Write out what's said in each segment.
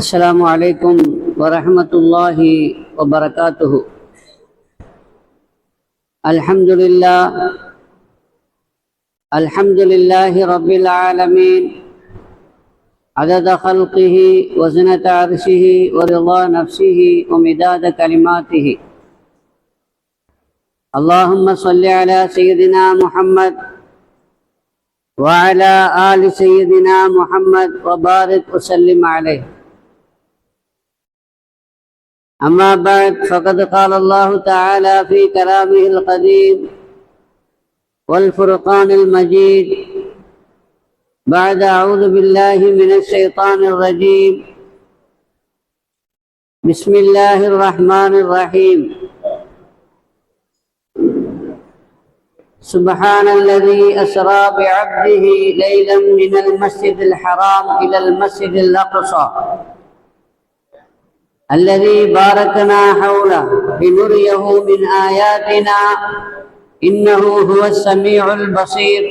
السلام عليكم ورحمة الله وبركاته الحمد لله الحمد لله رب العالمين عدد خلقه وزنة عرشه ورضا نفسه ومداد كلماته اللهم صل على سيدنا محمد وعلى آل سيدنا محمد وبارك وسلم عليه أما بعد فقد قال الله تعالى في كلامه القديم والفرقان المجيد بعد أعوذ بالله من الشيطان الرجيم بسم الله الرحمن الرحيم سبحان الذي أسرى بعبده ليلا من المسجد الحرام إلى المسجد الأقصى. الذي باركنا حوله لنريه من آياتنا إنه هو السميع البصير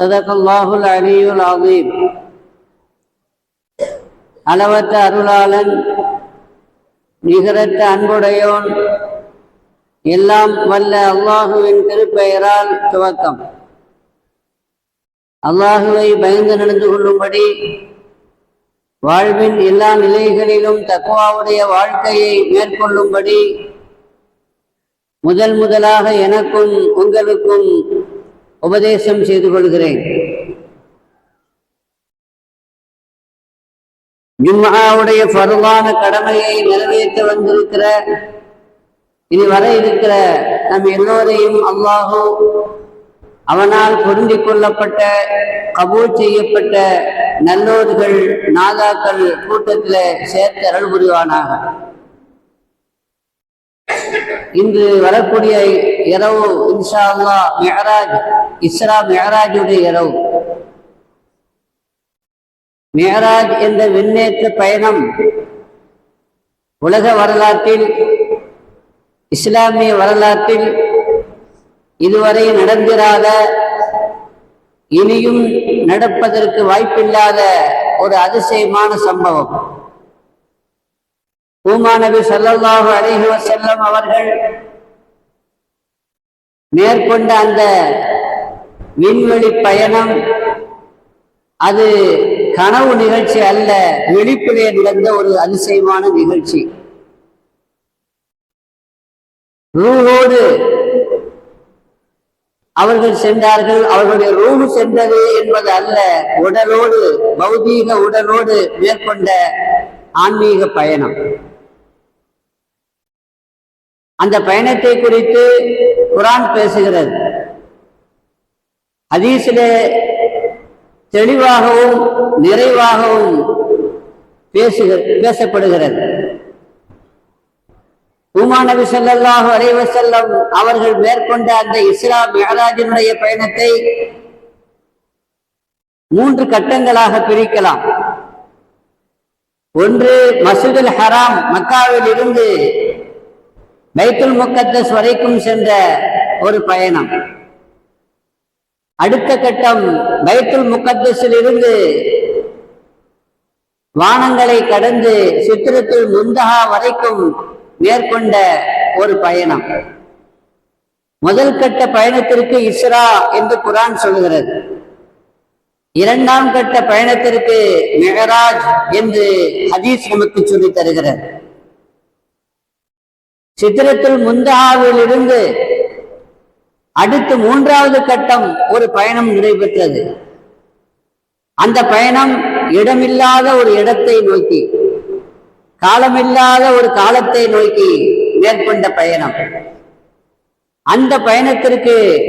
صدق الله العلي العظيم அளவற்ற அருளாளன் நிகரற்ற அன்புடையோன் எல்லாம் வல்ல அல்லாஹுவின் திருப்பெயரால் துவக்கம் அல்லாஹுவை பயந்து நடந்து கொள்ளும்படி வாழ்வின் எல்லா நிலைகளிலும் தக்குவாவுடைய வாழ்க்கையை மேற்கொள்ளும்படி முதல் முதலாக எனக்கும் உங்களுக்கும் உபதேசம் செய்து கொள்கிறேன். ஜும்மாவுடைய பருவான கடமையை நிறைவேற்ற வந்திருக்கிற இனி வர இருக்கிற நம் எல்லோரையும் அல்லாஹோ அவனால் பொருந்தி கொள்ளப்பட்ட கபூல் செய்யப்பட்ட நல்லோர்கள் நாதாக்கள் கூட்டத்தில் சேர்த்து அருள் புரிவானாக. இன்று வரக்கூடிய இரவு இன்ஷா அல்லா மெஹராஜ் இஸ்ரா மெஹராஜுடைய இரவு. மெஹராஜ் என்ற விண்ணேற்ற பயணம் உலக வரலாற்றில் இஸ்லாமிய வரலாற்றில் இதுவரை நடந்திராத இனியும் நடப்பதற்கு வாய்ப்பில்லாத ஒரு அதிசயமான சம்பவம். பூமாநபி சல்லல்லாஹு அலைஹி செல்லும் அவர்கள் மேற்கொண்ட அந்த விண்வெளி பயணம் அது கனவு நிகழ்ச்சி அல்ல வெளிப்பிலே நடந்த ஒரு அதிசயமான நிகழ்ச்சி. ரூஹோடு அவர்கள் சென்றார்கள் அவர்களுடைய ரூஹு சென்றது என்பது அல்ல. உடலோடு பௌதீக உடலோடு மேற்கொண்ட ஆன்மீக பயணம். அந்த பயணத்தை குறித்து குரான் பேசுகிறது. அதீசிலே தெளிவாகவும் நிறைவாகவும் பேசுக பேசப்படுகிறது. உமா நபி ஸல்லல்லாஹு செல்லம் அவர்கள் மேற்கொண்ட அந்த இஸ்லாம் மெஹராஜினுடைய பயணத்தை மூன்று கட்டங்களாக பிரிக்கலாம். ஒன்று மசூதுல் ஹராம் மக்காவில் இருந்து பைத்துல் முக்கத்தஸ் வரைக்கும் சென்ற ஒரு பயணம். அடுத்த கட்டம் பைத்துல் முக்கத்தஸில் இருந்து வானங்களை கடந்து சித்திரத்தில் முந்தகா வரைக்கும் மேற்கொண்ட ஒரு பயணம். முதல் கட்ட பயணத்திற்கு இஸ்ரா என்று குரான் சொல்கிறது. இரண்டாம் கட்ட பயணத்திற்கு மெகராஜ் என்று ஹதீஸ் நமக்கு சொல்லி தருகிறது. சித்திரத்தில் முந்தாவிலிருந்து அடுத்து மூன்றாவது கட்டம் ஒரு பயணம் நடைபெற்றது. அந்த பயணம் இடமில்லாத ஒரு இடத்தை நோக்கி. காலமில்லாத ஒரு காலத்தை நோக்கி மேற்கொண்ட பயணம். அந்த பயணத்திற்கு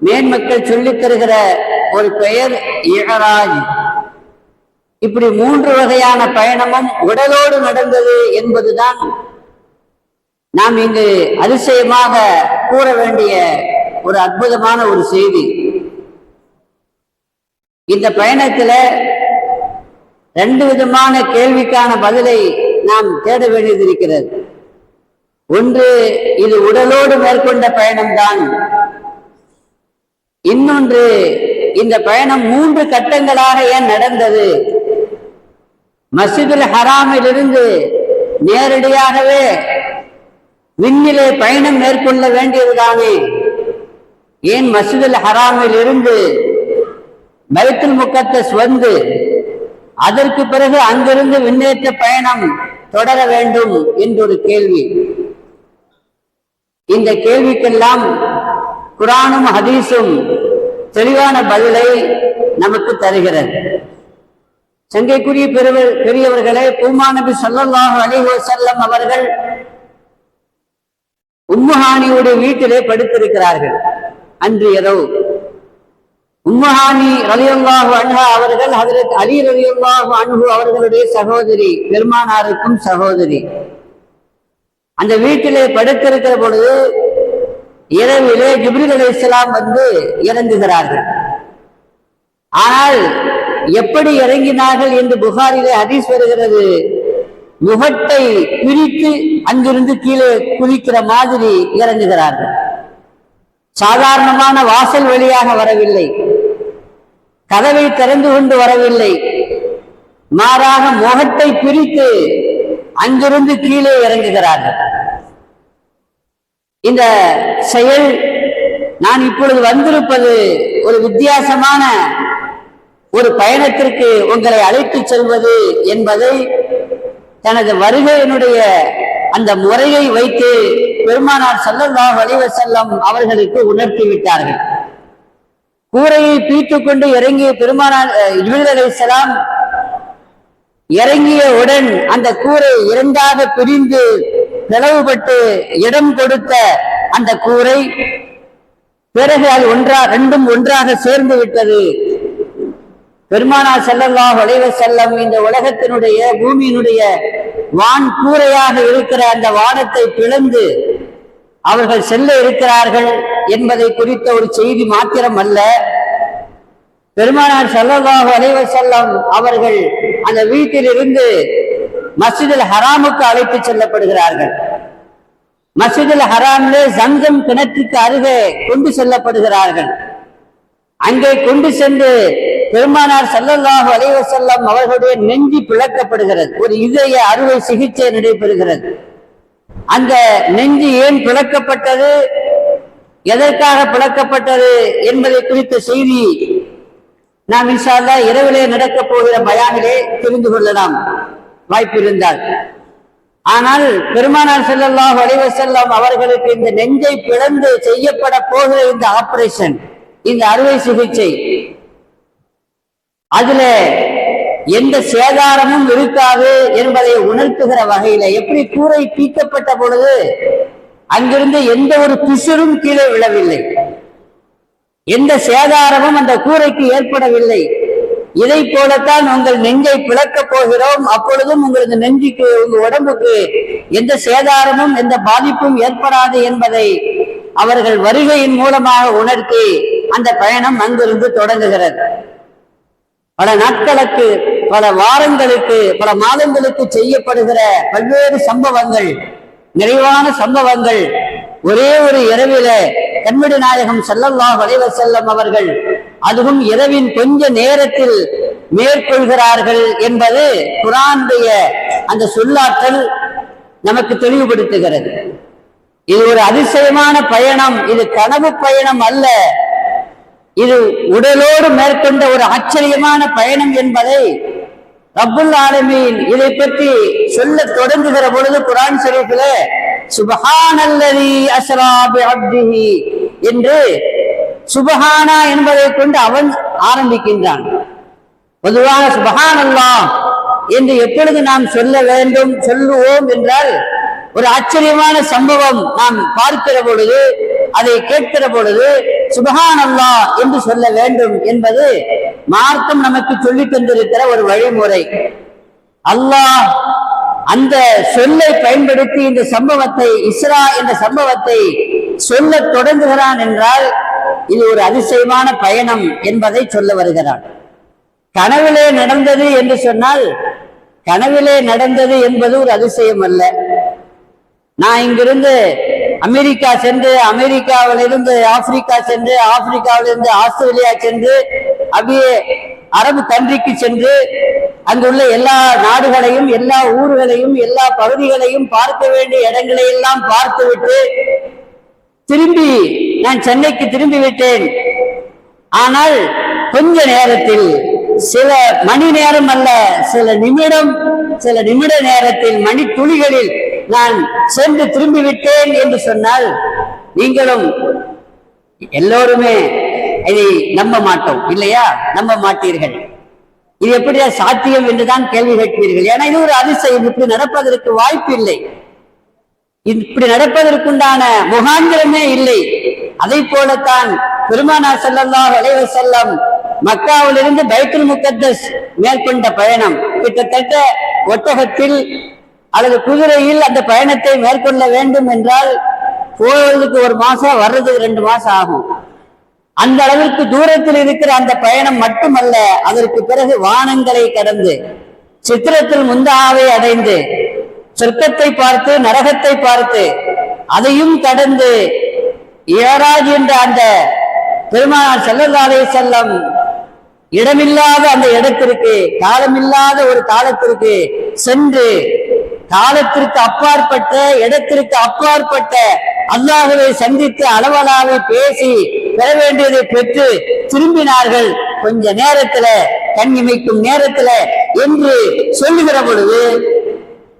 மேன்மக்கள் சொல்லித் தருகிற ஒரு பெயர் இகராஜ். இப்படி மூன்று வகையான பயணமும் உடலோடு நடந்தது என்பதுதான் நாம் இங்கு அதிசயமாக கூற வேண்டிய ஒரு அற்புதமான ஒரு செய்தி. இந்த பயணத்துல ரெண்டு விதமான கேள்விக்கான பதிலை நாம் தேட வேண்டியது இருக்கிறது ஒன்று இது உடலோடு மேற்கொண்ட பயணம்தான். இன்னொன்று இந்த பயணம் மூன்று கட்டங்களாக ஏன் நடந்தது? மஸ்ஜிதுல் ஹராமிலிருந்து நேரடியாகவே விண்ணிலே பயணம் மேற்கொள்ள வேண்டியதுதானே? ஏன் மஸ்ஜிதுல் ஹராமில் இருந்து பைத்துல் முக்கத்தஸ் வந்து அதற்கு பிறகு அங்கிருந்து விண்ணேற்ற பயணம் தொடர வேண்டும் என்றொரு கேள்வி. இந்த கேள்விக்கெல்லாம் குரானும் ஹதீஸும் தெளிவான பதிலை நமக்கு தருகிறது. சங்கைக்குரிய பெருவர் பெரியவர்களே பூமாநபி நபி ஸல்லல்லாஹு அலைஹி அவர்கள் உம்முஹானியுடைய வீட்டிலே படுத்திருக்கிறார்கள். அன்று இரவு உம்மஹானி ரலியுல்லாஹு அன்ஹா அவர்கள் ஹதரத் அலி ரலியுல்லாஹு அன்ஹு அவர்களுடைய சகோதரி பெருமானாருக்கும் சகோதரி. அந்த வீட்டிலே படுத்திருக்கிற பொழுது இரவிலே ஜிப்ரில் இஸ்லாம் வந்து இறங்குகிறார்கள். ஆனால் எப்படி இறங்கினார்கள் என்று புகாரிலே ஹதீஸ் வருகிறது. முகட்டை பிரித்து அங்கிருந்து கீழே குதிக்கிற மாதிரி இறங்குகிறார்கள். சாதாரணமான வாசல் வழியாக வரவில்லை. கதவை திறந்து கொண்டு வரவில்லை. மாறாக முகத்தை பிரித்து அங்கிருந்து கீழே இறங்குகிறார்கள். இந்த செயல் நான் இப்பொழுது வந்திருப்பது ஒரு வித்தியாசமான ஒரு பயணத்திற்கு உங்களை அழைத்து செல்வது என்பதை தனது வருகையினுடைய அந்த முறையை வைத்து பெருமானார் ஸல்லல்லாஹு அலைஹி வஸல்லம் அவர்களுக்கு உணர்த்தி விட்டார்கள் கூரையை பீத்துக் கொண்டு இறங்கிய பெருமானார் அஹ், ஜிப்ரீல் இறங்கியவுடன் அந்த கூரை இரண்டாக பிரிந்து பிளவுபட்டு இடம் கொடுத்த அந்த கூரை பிறகு அது ஒன்றா ரெண்டும் ஒன்றாக சேர்ந்து விட்டது. பெருமானா செல்லல்லா அலைஹி செல்லம் இந்த உலகத்தினுடைய பூமியினுடைய வான் கூரையாக இருக்கிற அந்த வானத்தை பிளந்து அவர்கள் செல்ல இருக்கிறார்கள் என்பதை குறித்த ஒரு செய்தி மாத்திரம் அல்ல பெருமானார் ஸல்லல்லாஹு அலைவர் செல்லம் அவர்கள் அந்த வீட்டிலிருந்து மசிதில் ஹராமுக்கு அழைத்து செல்லப்படுகிறார்கள். மசிதில் ஹராமிலே சங்கம் கிணற்றுக்கு அருகே கொண்டு செல்லப்படுகிறார்கள். அங்கே கொண்டு சென்று பெருமானார் ஸல்லல்லாஹு அலைவர் செல்லம் அவர்களுடைய நெஞ்சி பிளக்கப்படுகிறது. ஒரு இதய அறுவை சிகிச்சை நடைபெறுகிறது. அந்த நெஞ்சு ஏன் பிளக்கப்பட்டது? எதற்காக பிளக்கப்பட்டது என்பதை குறித்த செய்தி நாம் இன்ஷா இரவிலே நடக்க போகிற பயானிலே தெரிந்து கொள்ளலாம். வாய்ப்பு இருந்தால் ஆனால் பெருமானார் செல்லல்லாம் அலைஹி செல்லம் அவர்களுக்கு இந்த நெஞ்சை பிளந்து செய்யப்பட போகிற இந்த ஆபரேஷன் இந்த அறுவை சிகிச்சை அதுல எந்த சேதாரமும் இருக்காது என்பதை உணர்த்துகிற வகையில எப்படி கூரை பீக்கப்பட்ட பொழுது அங்கிருந்து எந்த ஒரு பிசுறும் கீழே விழவில்லை. எந்த சேதாரமும் அந்த கூரைக்கு ஏற்படவில்லை. இதை போலத்தான் உங்கள் நெஞ்சை பிளக்கப் போகிறோம். அப்பொழுதும் உங்களது நெஞ்சுக்கு உங்க உடம்புக்கு எந்த சேதாரமும் எந்த பாதிப்பும் ஏற்படாது என்பதை அவர்கள் வருகையின் மூலமாக உணர்த்தி அந்த பயணம் அங்கிருந்து தொடங்குகிறது. பல நாட்களுக்கு பல வாரங்களுக்கு பல மாதங்களுக்கு செய்யப்படுகிற பல்வேறு சம்பவங்கள் நிறைவான சம்பவங்கள். ஒரே ஒரு இரவில கண்மடி நாயகம் ஸல்லல்லாஹு அலைஹி செல்லம் அவர்கள் அதுவும் இரவின் கொஞ்ச நேரத்தில் மேற்கொள்கிறார்கள் என்பது குரானுடைய அந்த சொல்லாற்றல் நமக்கு தெளிவுபடுத்துகிறது. இது ஒரு அதிசயமான பயணம் இது கனவு பயணம் அல்ல. இது உடலோடு மேற்கொண்ட ஒரு ஆச்சரியமான பயணம் என்பதை ரப்புல் ஆலமீன் இதை பற்றி சொல்ல தொடங்குகிற பொழுது குரான் ஷரீஃபிலே சுபஹானல்லதி அசராபி அப்திஹி என்று சுபஹானா என்பதை கொண்டு அவன் ஆரம்பிக்கின்றான். பொதுவாக சுபஹான் அல்லா என்று எப்பொழுது நாம் சொல்ல வேண்டும் சொல்லுவோம் என்றால் ஒரு ஆச்சரியமான சம்பவம் நாம் பார்க்கிற பொழுது அதை கேட்கிற பொழுது சுபகானல்லா என்று சொல்ல வேண்டும் என்பது மார்க்கம் நமக்கு சொல்லித் தந்திருக்கிற ஒரு வழிமுறை. அல்லாஹ் அந்த சொல்லை பயன்படுத்தி இந்த சம்பவத்தை இஸ்ரா என்ற சம்பவத்தை சொல்ல தொடங்குகிறான் என்றால் இது ஒரு அதிசயமான பயணம் என்பதை சொல்ல வருகிறான். கனவிலே நடந்தது என்று சொன்னால் கனவிலே நடந்தது என்பது ஒரு அதிசயம் அல்ல. நான் இங்கிருந்து அமெரிக்கா சென்று அமெரிக்காவிலிருந்து ஆப்பிரிக்கா சென்று ஆப்பிரிக்காவிலிருந்து ஆஸ்திரேலியா சென்று அப்படியே அரபு கன்றிக்கு சென்று அங்குள்ள எல்லா நாடுகளையும் எல்லா ஊர்களையும் எல்லா பகுதிகளையும் பார்க்க வேண்டிய இடங்களை எல்லாம் பார்த்துவிட்டு திரும்பி நான் சென்னைக்கு திரும்பி விட்டேன். ஆனால் கொஞ்ச நேரத்தில் சில மணி நேரம் அல்ல சில நிமிடம் சில நிமிட நேரத்தில் மணி துளிகளில் நான் சென்று திரும்பி விட்டேன் என்று சொன்னால் நீங்களும் எல்லோருமே இதை நம்ப மாட்டோம் இல்லையா? நம்ப மாட்டீர்கள். இது எப்படியா சாத்தியம் என்றுதான் கேள்வி கேட்பீர்கள் ஏன்னா இது ஒரு அதிசயம். இப்படி நடப்பதற்கு வாய்ப்பு இல்லை. இப்படி நடப்பதற்குண்டான முகாந்திரமே இல்லை. அதை போலத்தான் பெருமானா ஸல்லல்லாஹு அலைஹி செல்லம் மக்காவிலிருந்து பைத்துல் முகத்தஸ் மேற்கொண்ட பயணம். கிட்டத்தட்ட ஒட்டகத்தில் அல்லது குதிரையில் அந்த பயணத்தை மேற்கொள்ள வேண்டும் என்றால் போவதற்கு ஒரு மாசம் வர்றதுக்கு ரெண்டு மாசம் ஆகும். அந்த அளவிற்கு தூரத்தில் இருக்கிற அந்த பயணம் மட்டுமல்ல அதற்கு பிறகு வானங்களை கடந்து சித்திரத்தில் முந்தாவை அடைந்து சொர்க்கத்தை பார்த்து நரகத்தை பார்த்து அதையும் கடந்து ஏராஜ் என்ற அந்த பெருமானார் செல்லல்லாலே செல்லம் இடமில்லாத அந்த இடத்திற்கு காலமில்லாத ஒரு காலத்திற்கு சென்று காலத்திற்கு அப்பாற்பட்ட இடத்திற்கு அப்பாற்பட்ட அல்லாஹுவை சந்தித்து அளவலாவை பேசி பெற வேண்டியதை பெற்று திரும்பினார்கள். கொஞ்ச நேரத்துல கண் இமைக்கும் நேரத்துல என்று சொல்லுகிற பொழுது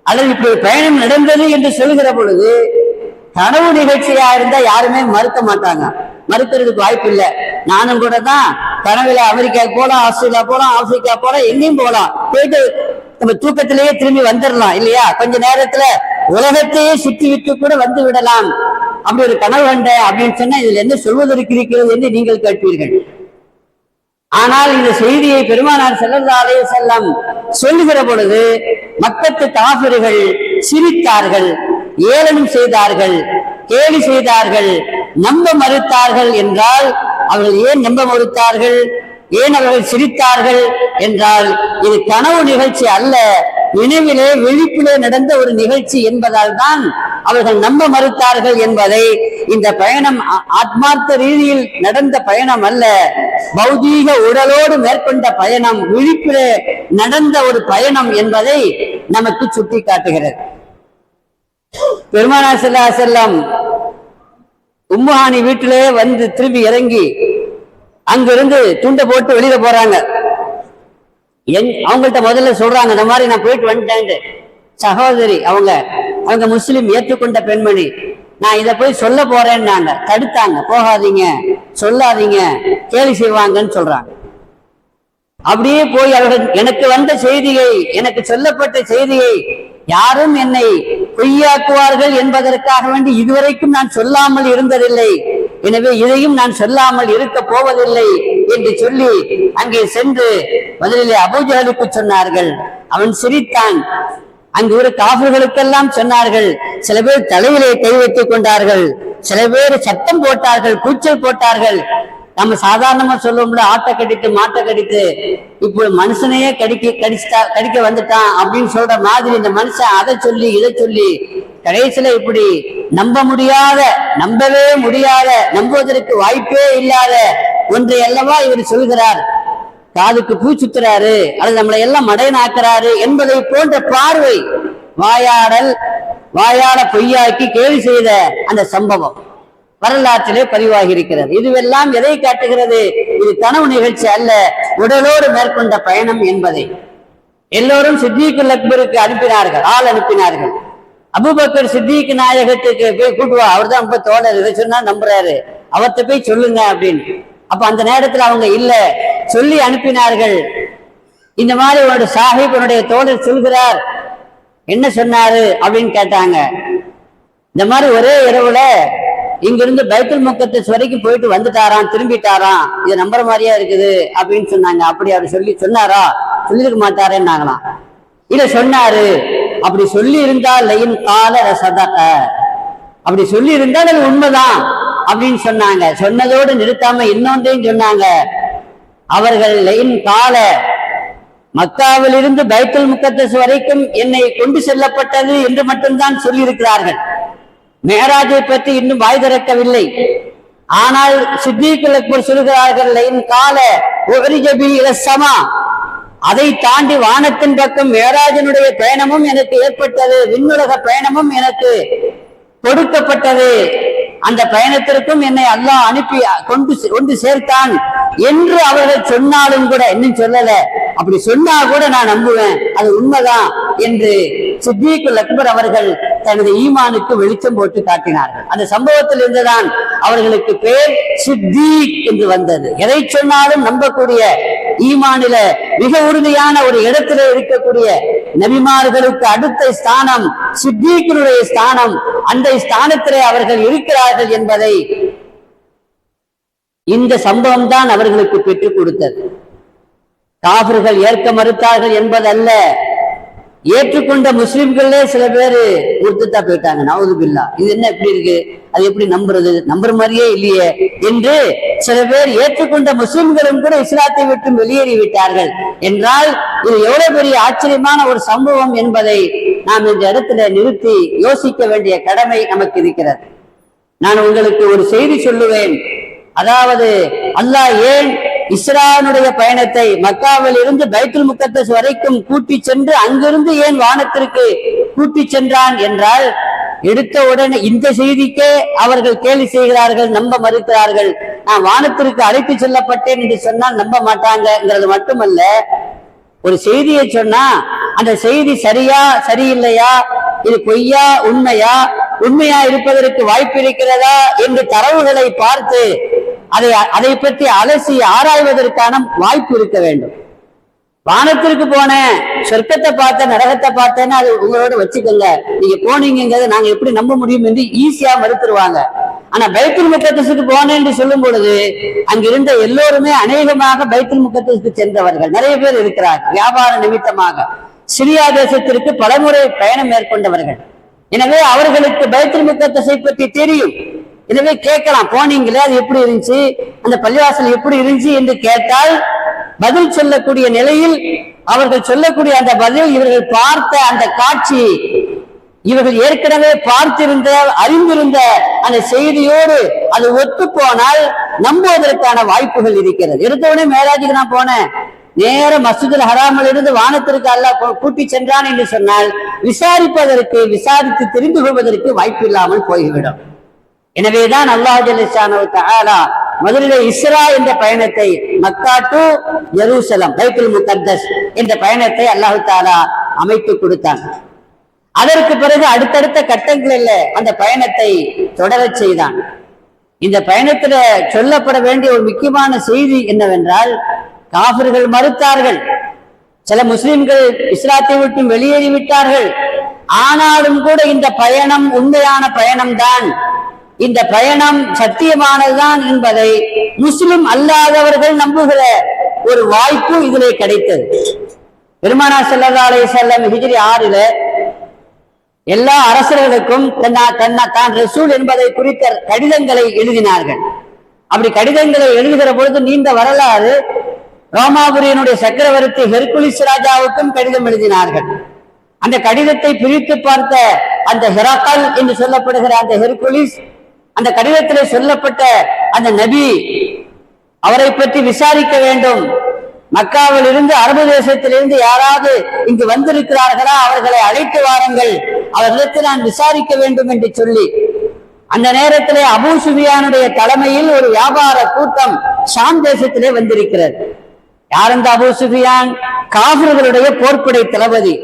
அல்லது இப்படி பயணம் நடந்தது என்று சொல்லுகிற பொழுது கனவு நிகழ்ச்சியா இருந்தா யாருமே மறுக்க மாட்டாங்க. மறுக்கிறதுக்கு வாய்ப்பு இல்லை. நானும் கூட தான் கனவுல அமெரிக்கா போலாம் ஆஸ்திரேலியா போலாம் ஆப்பிரிக்கா போலாம் எங்கேயும் போலாம் போயிட்டு நம்ம தூக்கத்திலேயே திரும்பி வந்துடலாம் இல்லையா? கொஞ்ச நேரத்துல உலகத்தையே சுற்றி விட்டு கூட வந்து விடலாம். அப்படி ஒரு கனவு கண்ட அப்படின்னு சொன்னா இதுல என்ன சொல்வதற்கு இருக்கிறது என்று நீங்கள் கேட்பீர்கள். ஆனால் இந்த செய்தியை பெருமானார் ஸல்லல்லாஹு செல்லம் சொல்லுகிற பொழுது மக்கத்து காபிர்கள் சிரித்தார்கள் ஏளனம் செய்தார்கள் கேலி செய்தார்கள் நம்ப மறுத்தார்கள் என்றால் அவர்கள் ஏன் நம்ப மறுத்தார்கள்? ஏன் அவர்கள் சிரித்தார்கள் என்றால் இது கனவு நிகழ்ச்சி அல்ல. நினைவிலே விழிப்பிலே நடந்த ஒரு நிகழ்ச்சி என்பதால் தான் அவர்கள் நம்ப மறுத்தார்கள் என்பதை இந்த பயணம் ஆத்மார்த்த ரீதியில் நடந்த பயணம் அல்ல. பௌதீக உடலோடு மேற்கொண்ட பயணம் விழிப்பிலே நடந்த ஒரு பயணம் என்பதை நமக்கு சுட்டி காட்டுகிறது பெருமானா செல்லா செல்லம் உம்முஹானி வீட்டிலே வந்து திரும்பி இறங்கி அங்கிருந்து துண்டை போட்டு வெளியில போறாங்க. என் அவங்கள்ட்ட முதல்ல சொல்றாங்க இந்த மாதிரி நான் போயிட்டு வந்துட்டேன் சகோதரி அவங்க அவங்க முஸ்லீம் ஏற்றுக்கொண்ட பெண்மணி நான் இதை போய் சொல்ல போறேன்னாங்க. தடுத்தாங்க. போகாதீங்க சொல்லாதீங்க கேலி செய்வாங்கன்னு சொல்றாங்க. அப்படியே போய் அவர்கள் எனக்கு வந்த செய்தியை எனக்கு சொல்லப்பட்ட செய்தியை யாரும் என்னை பொய்யாக்குவார்கள் என்பதற்காக வேண்டி இதுவரைக்கும் நான் சொல்லாமல் இருந்ததில்லை. எனவே இதையும் நான் சொல்லாமல் இருக்க போவதில்லை என்று சொல்லி அங்கே சென்று முதலிலே அபூஜலுக்கு சொன்னார்கள். அவன் சிரித்தான். அங்கு ஒரு காஃபிர்களுக்கெல்லாம் சொன்னார்கள். சில பேர் தலையிலே கை வைத்துக் கொண்டார்கள். சில பேர் சத்தம் போட்டார்கள் கூச்சல் போட்டார்கள். நம்ம சாதாரணமா சொல்லுவோம்ல ஆட்டை கடித்து மாட்டை கடித்து இப்போ மனுஷனையே கடிக்க கடிச்சிட்டா கடிக்க வந்துட்டான் அப்படின்னு சொல்ற மாதிரி இந்த மனுஷன் அதை சொல்லி இதை சொல்லி கடைசியில இப்படி நம்ப முடியாத நம்பவே முடியாத நம்புவதற்கு வாய்ப்பே இல்லாத ஒன்றை அல்லவா இவர் சொல்கிறார். காதுக்கு பூ சுத்துறாரு அல்லது நம்மளை எல்லாம் மடையனாக்குறாரு என்பதை போன்ற பார்வை வாயாடல் வாயாட பொய்யாக்கி கேலி செய்த அந்த சம்பவம். வரலாற்றிலே பதிவாகி இருக்கிறது இதுவெல்லாம் எதை காட்டுகிறது? இது கனவு நிகழ்ச்சி அல்ல. உடலோடு மேற்கொண்ட பயணம் என்பதை. எல்லோரும் சித்திக்கு அக்பருக்கு அனுப்பினார்கள். ஆள் அனுப்பினார்கள். அபுபக்கர் சித்திக்கு நாயகத்துக்கு போய் கூட்டுவா அவர் தான் இப்ப தோழர். இதை சொன்னா நம்புறாரு. அவர்கிட்ட போய் சொல்லுங்க அப்படின்னு. அப்ப அந்த நேரத்துல அவங்க இல்ல. சொல்லி அனுப்பினார்கள். இந்த மாதிரி உன்னோட சாஹிப் உன்னுடைய தோழர் சொல்கிறார். என்ன சொன்னாரு? அப்படின்னு கேட்டாங்க. இந்த மாதிரி ஒரே இரவுல இங்கிருந்து பைத்துல் முக்கத்தஸ் வரைக்கும் போயிட்டு வந்துட்டாராம் திரும்பிட்டாராம். இது நம்புற மாதிரியா இருக்குது அப்படின்னு சொன்னாங்க. அப்படி அவர் சொல்லி சொன்னாரா? சொல்லியிருக்க மாட்டாரேன்னாங்களாம் இல்ல சொன்னாரு. அப்படி சொல்லி இருந்தா லைன் கால சதக அப்படி சொல்லி இருந்தா அது உண்மைதான் அப்படின்னு சொன்னாங்க. சொன்னதோடு நிறுத்தாம இன்னொன்றையும் சொன்னாங்க. அவர்கள் லைன் கால மக்காவிலிருந்து பைத்தல் முக்கத்தஸ் வரைக்கும் என்னை கொண்டு செல்லப்பட்டது என்று மட்டும்தான் சொல்லியிருக்கிறார்கள். மேராஜை பற்றி இன்னும் வாய் திறக்கவில்லை. ஆனால் சித்திகள் அக்பர் சொல்கிறார்கள் "லைன் கால உகரிஜபி இலசமா அதை தாண்டி வானத்தின் பக்கம் மேராஜனுடைய பயணமும் எனக்கு ஏற்பட்டது விண்ணுலக பயணமும் எனக்கு கொடுக்கப்பட்டது. அந்த பயணத்திற்கும் என்னை அல்லாஹ் அனுப்பி கொண்டு கொண்டு சேர்த்தான் என்று அவர்கள் சொன்னாலும் கூட இன்னும் சொல்லல. அப்படி சொன்னா கூட நான் நம்புவேன். அது உண்மைதான் என்று சித்திக்கு அக்பர் அவர்கள் தனது ஈமானுக்கு வெளிச்சம் போட்டு காட்டினார்கள். அந்த சம்பவத்தில் இருந்துதான் அவர்களுக்கு பேர் சித்தீக் என்று வந்தது. எதை சொன்னாலும் நம்பக்கூடிய ஈமானில மிக உறுதியான ஒரு இடத்துல இருக்கக்கூடிய நபிமார்களுக்கு அடுத்த ஸ்தானம் சித்திகளுடைய ஸ்தானம். அந்த ஸ்தானத்திலே அவர்கள் இருக்கிறார்கள் என்பதை இந்த சம்பவம் தான் அவர்களுக்கு பெற்றுக் கொடுத்தது. காபிர்கள் ஏற்க மறுத்தார்கள் என்பதல்ல. ஏற்றுக்கொண்ட முஸ்லிம்களே சில பேர் முர்த்தத்தா போயிட்டாங்க. நவது பில்லா இது என்ன எப்படி இருக்கு? அது எப்படி நம்புறது? நம்புற மாதிரியே இல்லையே என்று சில பேர் ஏற்றுக்கொண்ட முஸ்லிம்களும் கூட இஸ்லாத்தை விட்டு வெளியேறி விட்டார்கள். என்றால் இது எவ்வளவு பெரிய ஆச்சரியமான ஒரு சம்பவம் என்பதை நாம் இந்த இடத்துல நிறுத்தி யோசிக்க வேண்டிய கடமை நமக்கு இருக்கிறது. நான் உங்களுக்கு ஒரு செய்தி சொல்லுவேன். அதாவது அல்லாஹ் ஏன் இஸ்ரானுடைய பயணத்தை மக்காவில் இருந்து பைத்துல் முக்கத்தஸ் வரைக்கும் கூட்டி சென்று அங்கிருந்து ஏன் வானத்திற்கு கூட்டி சென்றான் என்றால் எடுத்த உடனே இந்த செய்திக்கே அவர்கள் கேலி செய்கிறார்கள் நம்ப மறுக்கிறார்கள். நான் வானத்திற்கு அழைத்து செல்லப்பட்டேன் என்று சொன்னால் நம்ப மாட்டாங்கங்கிறது மட்டுமல்ல ஒரு செய்தியை சொன்னா அந்த செய்தி சரியா சரியில்லையா இது பொய்யா உண்மையா உண்மையா இருப்பதற்கு வாய்ப்பு இருக்கிறதா என்று தரவுகளை பார்த்து அதை அதை பற்றி அலசி ஆராய்வதற்கான வாய்ப்பு இருக்க வேண்டும். வானத்திற்கு போனேன் சொர்க்கத்தை பார்த்தேன் நரகத்தை பார்த்தேன்னு அது உங்களோட வச்சுக்கோங்க. நீங்க போனீங்கிறத நாங்க எப்படி நம்ப முடியும் என்று ஈஸியா மறுத்துருவாங்க. ஆனா பைத்துல் முக்கத்தசுக்கு போனேன் என்று சொல்லும் பொழுது அங்கிருந்த எல்லோருமே அநேகமாக பைத்துல் முக்கத்தசுக்கு சென்றவர்கள். நிறைய பேர் இருக்கிறார் வியாபார நிமித்தமாக. சிரியா தேசத்திற்கு பலமுறை பயணம் மேற்கொண்டவர்கள். எனவே அவர்களுக்கு பைத்துல் முக்கத்தசை பற்றி தெரியும். எனவே கேட்கலாம். போனீங்களே அது எப்படி இருந்துச்சு? அந்த பள்ளிவாசல் எப்படி இருந்துச்சு என்று கேட்டால் பதில் சொல்லக்கூடிய நிலையில் அவர்கள் சொல்லக்கூடிய அந்த பதில் இவர்கள் பார்த்த அந்த காட்சி இவர்கள் ஏற்கனவே பார்த்திருந்த அறிந்திருந்த அந்த செய்தியோடு அது ஒத்து போனால் நம்புவதற்கான வாய்ப்புகள் இருக்கிறது. எடுத்தவுடனே மேராஜுக்கு நான் போனேன். நேர மசூதில் ஹராமில் இருந்து வானத்திற்கு அல்ல கூட்டி சென்றான் என்று சொன்னால் விசாரிப்பதற்கு விசாரித்து தெரிந்து கொள்வதற்கு வாய்ப்பு இல்லாமல் போய்விடும். எனவேதான் அல்லாஹ் முதலில் இஸ்ரா என்ற பயணத்தை மக்கா டு ஜெருசலம் பைத்துல் முகத்தஸ் என்ற பயணத்தை அல்லாஹு தாலா அமைத்து கொடுத்தான். அதற்கு பிறகு அடுத்தடுத்த கட்டங்களில் அந்த பயணத்தை தொடரச் செய்தான். இந்த பயணத்துல சொல்லப்பட வேண்டிய ஒரு முக்கியமான செய்தி என்னவென்றால் காபிர்கள் மறுத்தார்கள். சில முஸ்லிம்கள் இஸ்லாத்தை விட்டு வெளியேறி விட்டார்கள் ஆனாலும் கூட இந்த பயணம் உண்மையான பயணம்தான். இந்த பயணம் சத்தியமானதுதான் என்பதை முஸ்லிம் அல்லாதவர்கள் நம்புகிற ஒரு வாய்ப்பு இதிலே கிடைத்தது. பெருமானா செல்லதாலே அலைஹி வஸல்லம் ஹிஜ்ரி எல்லா அரசர்களுக்கும் தன்னா தன்னா தான் ரசூல் என்பதை குறித்த கடிதங்களை எழுதினார்கள். அப்படி கடிதங்களை எழுதுகிற பொழுது நீண்ட வரலாறு ரோமாபுரியனுடைய சக்கரவர்த்தி ஹெர்குலிஸ் ராஜாவுக்கும் கடிதம் எழுதினார்கள். அந்த கடிதத்தை பிரித்து பார்த்த அந்த ஹெராக்கல் என்று சொல்லப்படுகிற அந்த ஹெர்குலிஸ் அந்த கடிதத்திலே சொல்லப்பட்ட அந்த நபி அவரை பற்றி விசாரிக்க வேண்டும். மக்காவில் இருந்து அரபு தேசத்திலிருந்து யாராவது இங்கு வந்திருக்கிறார்களா அவர்களை அழைத்து வாருங்கள். அவர்களிடத்தில் நான் விசாரிக்க வேண்டும் என்று சொல்லி. அந்த நேரத்திலே அபு சுபியானுடைய தலைமையில் ஒரு வியாபார கூட்டம் ஷாம் தேசத்திலே வந்திருக்கிறது. யார் இந்த அபு சுபியான் காபிர்களுடைய போர்ப்படை தளபதி.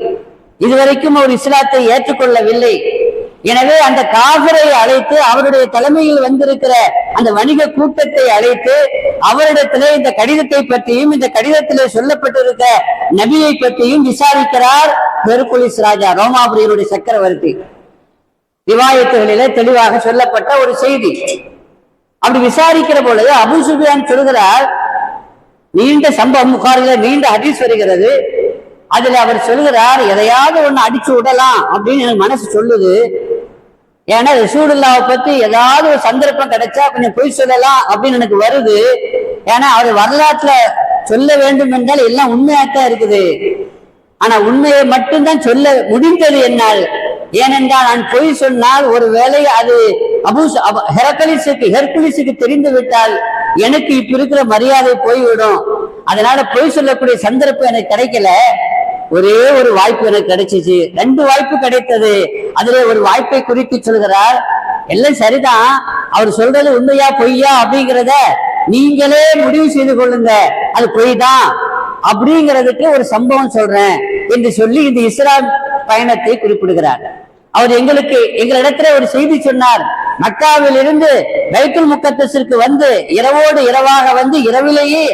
இதுவரைக்கும் அவர் இஸ்லாத்தை ஏற்றுக்கொள்ளவில்லை. எனவே அந்த காபிரை அழைத்து அவருடைய தலைமையில் வந்திருக்கிற அந்த வணிக கூட்டத்தை அழைத்து அவரிடத்திலே இந்த கடிதத்தை பற்றியும் இந்த கடிதத்திலே சொல்லப்பட்டிருக்க நபியை பற்றியும் விசாரிக்கிறார் ஹெர்குலிஸ் ராஜா ரோமாபுரியனுடைய சக்கரவர்த்தி. ரிவாயத்துகளிலே தெளிவாக சொல்லப்பட்ட ஒரு செய்தி. அப்படி விசாரிக்கிற பொழுது அபு சுபியான் சொல்கிறார் நீண்ட சம்பவம் முகாரில நீண்ட ஹதீஸ் வருகிறது. அதுல அவர் சொல்கிறார் எதையாவது ஒண்ணு அடிச்சு விடலாம் அப்படின்னு எனக்கு மனசு சொல்லுது. ஏன்னா ரசூலுல்லாவை பத்தி ஏதாவது ஒரு சந்தர்ப்பம் கிடைச்சா கொஞ்சம் பொய் சொல்லலாம் அப்படின்னு எனக்கு வருது. ஏன்னா அவர் வரலாற்றுல சொல்ல வேண்டும் என்றால் எல்லாம் உண்மையாத்தான் இருக்குது. ஆனா உண்மையை மட்டும்தான் சொல்ல முடிந்தது என்னால். ஏனென்றால் நான் பொய் சொன்னால் ஒருவேளை அது அபு ஹெரக்கலிசுக்கு ஹெர்குலிசுக்கு தெரிந்து விட்டால் எனக்கு இப்ப இருக்கிற மரியாதை போய்விடும். அதனால பொய் சொல்லக்கூடிய சந்தர்ப்பம் எனக்கு கிடைக்கல. ஒரே ஒரு வாய்ப்பு எனக்கு கிடைச்சிச்சு. ரெண்டு வாய்ப்பு கிடைத்தது. அதுல ஒரு வாய்ப்பை குறித்து சொல்கிறார். எல்லாம் சரிதான். அவர் சொல்றது உண்மையா பொய்யா அப்படிங்கிறத நீங்களே முடிவு செய்து கொள்ளுங்க. அது பொய் தான் அப்படிங்கிறதுக்கு ஒரு சம்பவம் சொல்றேன் என்று சொல்லி இந்த இஸ்லாம் பயணத்தை குறிப்பிடுகிறார். அவர் எங்களுக்கு எங்களிடத்துல ஒரு செய்தி சொன்னார். மக்காவில் இருந்து பைத்துல் முக்கத்தஸிற்கு வந்து இரவோடு இரவாக வந்து இரவிலேயே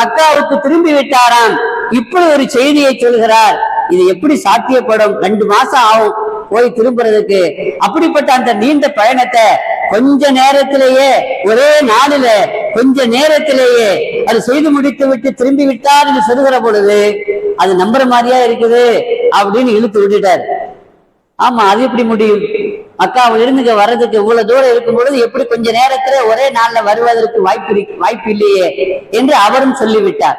மக்காவுக்கு திரும்பி விட்டாராம். இப்படி ஒரு செய்தியை சொல்கிறார். இது எப்படி சாத்தியப்படும்? ரெண்டு மாசம் ஆகும் போய் திரும்புறதுக்கு. அப்படிப்பட்ட அந்த நீண்ட பயணத்தை கொஞ்ச நேரத்திலேயே ஒரே நாளில கொஞ்ச நேரத்திலேயே அது செய்து முடித்து விட்டு திரும்பி விட்டார் என்று சொல்லுகிற பொழுது அது நம்புற மாதிரியா இருக்குது? அப்படின்னு இழுத்து விட்டுட்டார். ஆமா அது எப்படி முடியும்? அக்கா இருந்து வர்றதுக்கு இவ்வளவு தூரம் இருக்கும் பொழுது எப்படி கொஞ்ச நேரத்துல ஒரே நாள்ல வருவதற்கு வாய்ப்பு இருக்கு- வாய்ப்பு இல்லையே என்று அவரும் சொல்லிவிட்டார்.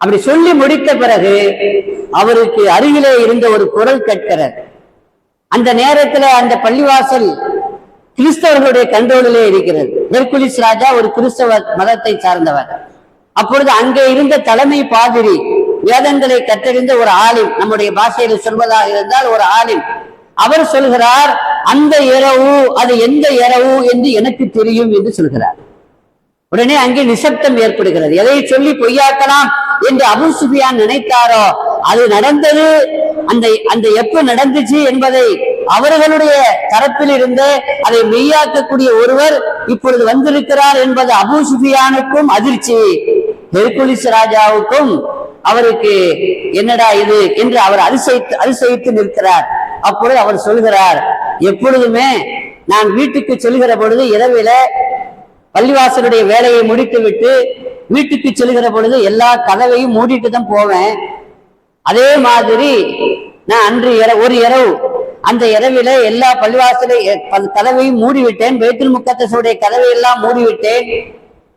அப்படி சொல்லி முடித்த பிறகு அவருக்கு அருகிலே இருந்த ஒரு குரல் கேட்கிறார் அந்த நேரத்துல அந்த பள்ளிவாசல் கிறிஸ்தவர்களுடைய கண்ட்ரோலிலே இருக்கிறது. ஹெர்குலிஸ் ராஜா ஒரு கிறிஸ்தவ மதத்தை சார்ந்தவர். அப்பொழுது அங்கே இருந்த தலைமை பாதிரி வேதங்களை கற்றறிந்த ஒரு ஆலிம் நம்முடைய பாஷையில் சொல்வதாக இருந்தால் ஒரு ஆலிம். அவர் சொல்கிறார் அந்த இரவு அது எந்த இரவு என்று எனக்கு தெரியும் என்று சொல்கிறார். உடனே அங்கே நிசப்தம் ஏற்படுகிறது. எதை சொல்லி பொய்யாக்கலாம் என்று அபு சுபியான் நினைத்தாரோ? அது நடந்தது. அந்த அந்த எப்ப நடந்துச்சு என்பதை அவர்களுடைய தரப்பில் இருந்து அதை மெய்யாக்கக்கூடிய ஒருவர் இப்பொழுது வந்திருக்கிறார் என்பது அபு சுபியானுக்கும் அதிர்ச்சி. ஹெர்குலிஸ் ராஜாவுக்கும் அவருக்கு என்னடா இது என்று அவர் அதிசயித்து அதிசயித்து நிற்கிறார். அப்பொழுது அவர் சொல்கிறார் எப்பொழுதுமே நான் வீட்டுக்கு செல்கிற பொழுது இரவில பள்ளிவாசலுடைய வேலையை முடித்து விட்டு வீட்டுக்கு செல்கிற பொழுது எல்லா கதவையும் மூடிட்டு தான் போவேன். அதே மாதிரி நான் அன்று இர- ஒரு இரவு அந்த இரவில எல்லா பள்ளிவாசலை கதவையும் மூடிவிட்டேன். பேத்தில் முக்கத்தசுடைய கதவை எல்லாம் மூடிவிட்டேன்.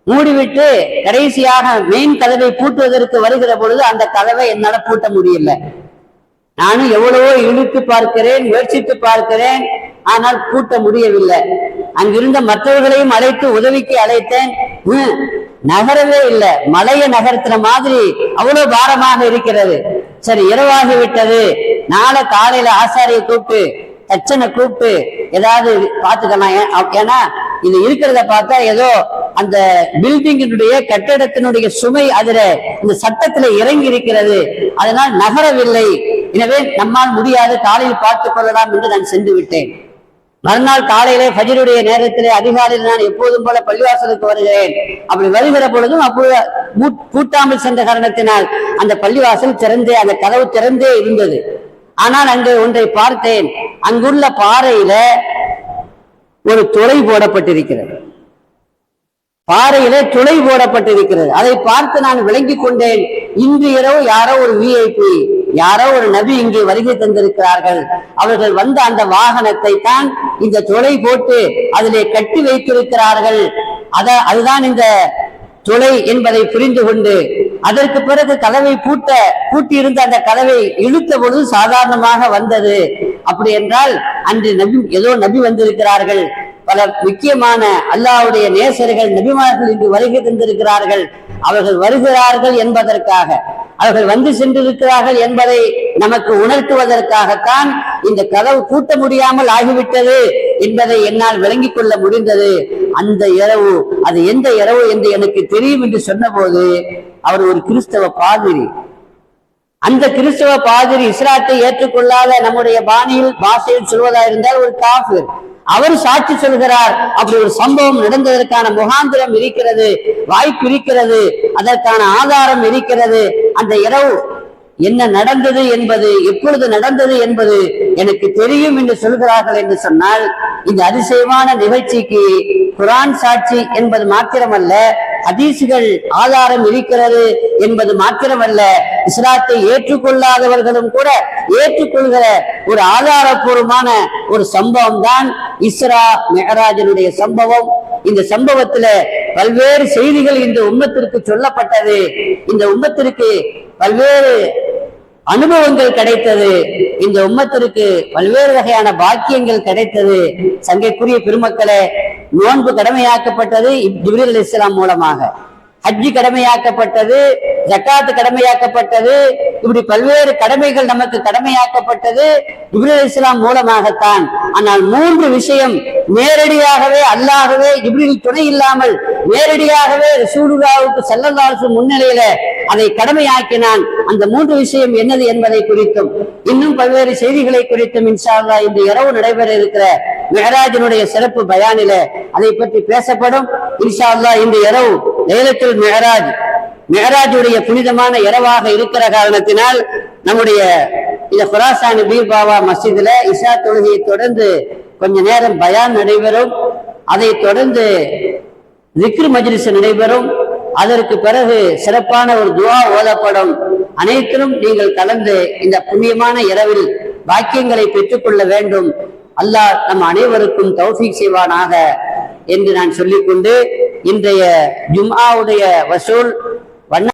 மூடிவிட்டு கடைசியாக மெயின் கதவை பூட்டுவதற்கு வருகிற பொழுது அந்த கதவை என்னால பூட்ட முடியல. நானும் எவ்வளவோ இழுத்து பார்க்கிறேன் முயற்சித்து பார்க்கிறேன் ஆனால் பூட்ட முடியவில்லை. அங்கிருந்த மற்றவர்களையும் அழைத்து உதவிக்கு அழைத்தேன். நகரவே இல்லை. மலையை நகர்த்துற மாதிரி அவ்வளவு பாரமாக இருக்கிறது. சரி இரவாகி விட்டது. நாளை காலையில ஆசாரியை கூப்பிட்டு தச்சனை கூப்பிட்டு ஏதாவது பார்த்துக்கலாம். ஏன்னா இது இருக்கிறத பார்த்தா ஏதோ அந்த பில்டிங்கினுடைய கட்டடத்தினுடைய சுமை அதுல இந்த சட்டத்துல இறங்கி இருக்கிறது. அதனால் நகரவில்லை. எனவே நம்மால் முடியாது காலையில் பார்த்துக் கொள்ளலாம் என்று நான் சென்று விட்டேன். மறுநாள் காலையிலே ஃபஜருடைய நேரத்திலே அதிகாலையில் நான் எப்போதும் போல பள்ளிவாசலுக்கு வருகிறேன். அப்படி வருகிற பொழுதும் அப்பொழுது கூட்டாமல் பூட்டாமல் சென்ற காரணத்தினால் அந்த பள்ளிவாசல் திறந்தே அந்த கதவு திறந்தே இருந்தது. ஆனால் அங்கே ஒன்றை பார்த்தேன். அங்குள்ள பாறையில ஒரு துளை போடப்பட்டிருக்கிறது. பாறையிலே துளை போடப்பட்டிருக்கிறது. அதை பார்த்து நான் விளங்கிக் கொண்டேன். இன்று இரவு யாரோ ஒரு விஐபி யாரோ ஒரு நபி இங்கே வருகை தந்திருக்கிறார்கள். அவர்கள் வந்த அந்த வாகனத்தை தான் இந்த துளை போட்டு அதிலே கட்டி வைத்திருக்கிறார்கள். அத அதுதான் இந்த துளை என்பதை புரிந்து கொண்டு அதற்கு பிறகு கதவை பூட்ட பூட்டியிருந்த அந்த கதவை இழுத்த பொழுது சாதாரணமாக வந்தது. அப்படி என்றால் அன்று நபி ஏதோ நபி வந்திருக்கிறார்கள். பல முக்கியமான அல்லாவுடைய நேசர்கள் நபிமார்கள் இங்கு வருகை தந்திருக்கிறார்கள். அவர்கள் வருகிறார்கள் என்பதற்காக. அவர்கள் வந்து சென்றிருக்கிறார்கள் என்பதை நமக்கு உணர்த்துவதற்காகத்தான் இந்த கதவு கூட்ட முடியாமல் ஆகிவிட்டது என்பதை என்னால் விளங்கிக் கொள்ள முடிந்தது. அந்த இரவு அது எந்த இரவு என்று எனக்கு தெரியும் என்று சொன்னபோது அவர் ஒரு கிறிஸ்தவ பாதிரி. அந்த கிறிஸ்தவ பாதிரி இஸ்லாத்தை ஏற்றுக்கொள்ளாத நம்முடைய பாணியில் பாஷையில் சொல்வதா இருந்தால் ஒரு காஃபிர். அவர் சாட்சி சொல்கிறார். அப்படி ஒரு சம்பவம் நடந்ததற்கான முகாந்திரம் இருக்கிறது வாய்ப்பு இருக்கிறது அதற்கான ஆதாரம் இருக்கிறது. அந்த இரவு என்ன நடந்தது என்பது எப்பொழுது நடந்தது என்பது எனக்கு தெரியும் என்று சொல்கிறார்கள் என்று சொன்னால் இந்த அதிசயமான நிகழ்ச்சிக்கு குரான் சாட்சி என்பது மாத்திரமல்ல ஹதீசுகள் ஆதாரம் இருக்கிறது என்பது மாத்திரமல்ல இஸ்லாத்தை ஏற்றுக்கொள்ளாதவர்களும் கூட ஏற்றுக்கொள்கிற ஒரு ஆதாரபூர்வமான ஒரு சம்பவம் தான் இஸ்ரா மெஹராஜனுடைய சம்பவம். இந்த சம்பவத்துல பல்வேறு செய்திகள் இந்த உம்மத்திற்கு சொல்லப்பட்டது. இந்த உம்மத்திற்கு பல்வேறு அனுபவங்கள் கிடைத்தது. இந்த உம்மத்திற்கு பல்வேறு வகையான பாக்கியங்கள் கிடைத்தது. சங்கைக்குரிய பெருமக்களே நோன்பு கடமையாக்கப்பட்டது ஜிப்ரீல் அலி இஸ்லாம் மூலமாக. ஹஜ்ஜி கடமையாக்கப்பட்டது ஜக்காத்து கடமையாக்கப்பட்டது இப்படி பல்வேறு கடமைகள் நமக்கு கடமையாக்கப்பட்டது ஜிப்ரீல் இஸ்லாம் மூலமாகத்தான். ஆனால் மூன்று விஷயம் நேரடியாகவே அல்லாகவே ஜிப்ரீல் துணை இல்லாமல் நேரடியாகவே ரசூலுல்லாவுக்கு செல்லல்லாசு முன்னிலையில அதை கடமையாக்கினான். அந்த மூன்று விஷயம் என்னது என்பதை குறித்தும் இன்னும் பல்வேறு செய்திகளை குறித்தும் இன்ஷா இந்த இரவு நடைபெற இருக்கிற மெஹராஜினுடைய சிறப்பு பயானில அதை பற்றி பேசப்படும். இன்ஷா இந்த இரவு நேரத்தில் மெஹராஜ் மெஹராஜுடைய புனிதமான இரவாக இருக்கிற காரணத்தினால் நம்முடைய இந்த குராசானி பீர் பாபா மஸ்ஜிதுல இஷா தொழுகையை தொடர்ந்து கொஞ்ச நேரம் பயான் நடைபெறும். அதை தொடர்ந்து திக்ரு மஜ்லிஸ் நடைபெறும். அதற்கு பிறகு சிறப்பான ஒரு துவா ஓதப்படும். அனைத்திலும் நீங்கள் கலந்து இந்த புண்ணியமான இரவில் பாக்கியங்களை பெற்றுக்கொள்ள வேண்டும். அல்லாஹ் நம் அனைவருக்கும் தௌசிக் செய்வானாக என்று நான் சொல்லிக்கொண்டு இன்றைய ஜும்ஆவுடைய வசூல் வண்ண